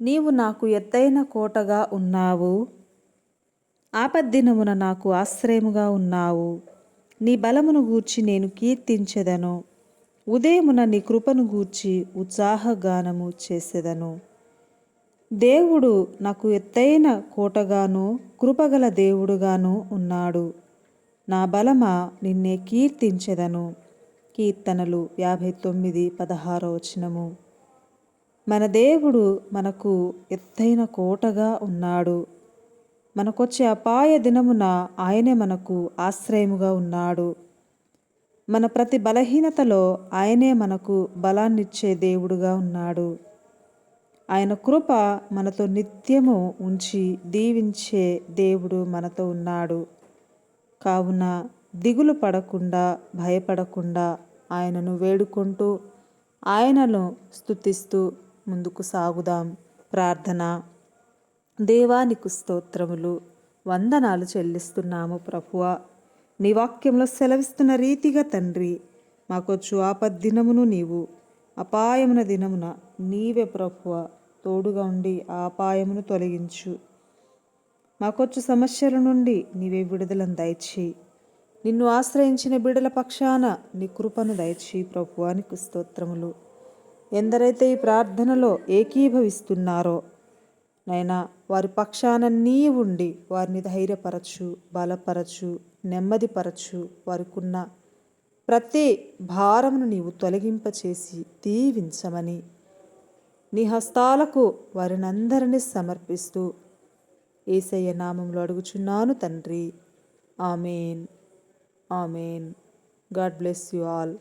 నీవు నాకు ఎత్తైన కోటగా ఉన్నావు. ఆపద్దినమున నాకు ఆశ్రయముగా ఉన్నావు. నీ బలమును గూర్చి నేను కీర్తించెదను. ఉదయమున నీ కృపను గూర్చి ఉత్సాహగానము చేసేదను. దేవుడు నాకు ఎత్తైన కోటగాను కృపగల దేవుడుగాను ఉన్నాడు. నా బలమ నిన్నే కీర్తించెదను. కీర్తనలు యాభై తొమ్మిది పదహారో వచనము. మన దేవుడు మనకు ఎత్తైన కోటగా ఉన్నాడు. మనకొచ్చే అపాయ దినమున ఆయనే మనకు ఆశ్రయముగా ఉన్నాడు. మన ప్రతి బలహీనతలో ఆయనే మనకు బలాన్నిచ్చే దేవుడుగా ఉన్నాడు. ఆయన కృప మనతో నిత్యము ఉంచి దీవించే దేవుడు మనతో ఉన్నాడు. కావున దిగులు పడకుండా భయపడకుండా ఆయనను వేడుకుంటూ ఆయనను స్తుతిస్తూ ముందుకు సాగుదాం. ప్రార్థన. దేవానికి స్తోత్రములు. వందనాలు చెల్లిస్తున్నాము ప్రభువ. నీ వాక్యంలో సెలవిస్తున్న రీతిగా తండ్రి మాకొచ్చు ఆపద్దినమును నీవు. అపాయమున దినమున నీవే ప్రభువ తోడుగా ఉండి ఆ అపాయమును తొలగించు. మాకొచ్చు సమస్యల నుండి నీవే విడుదలను దయచేయి. నిన్ను ఆశ్రయించిన బిడల పక్షాన నీ కృపను దయచేయి ప్రభువానికి స్తోత్రములు. ఎందరైతే ఈ ప్రార్థనలో ఏకీభవిస్తున్నారో నైనా వారి పక్షాన నీ ఉండి వారిని ధైర్యపరచు బలపరచు నెమ్మదిపరచు వారికున్న ప్రతి భారమును నీవు తొలగింపచేసి దీవించమని నీ హస్తాలకు వారినందరినీ సమర్పిస్తూ ఏసయ్య నామంలో అడుగుచున్నాను తండ్రి. Amen. Amen. God bless you all.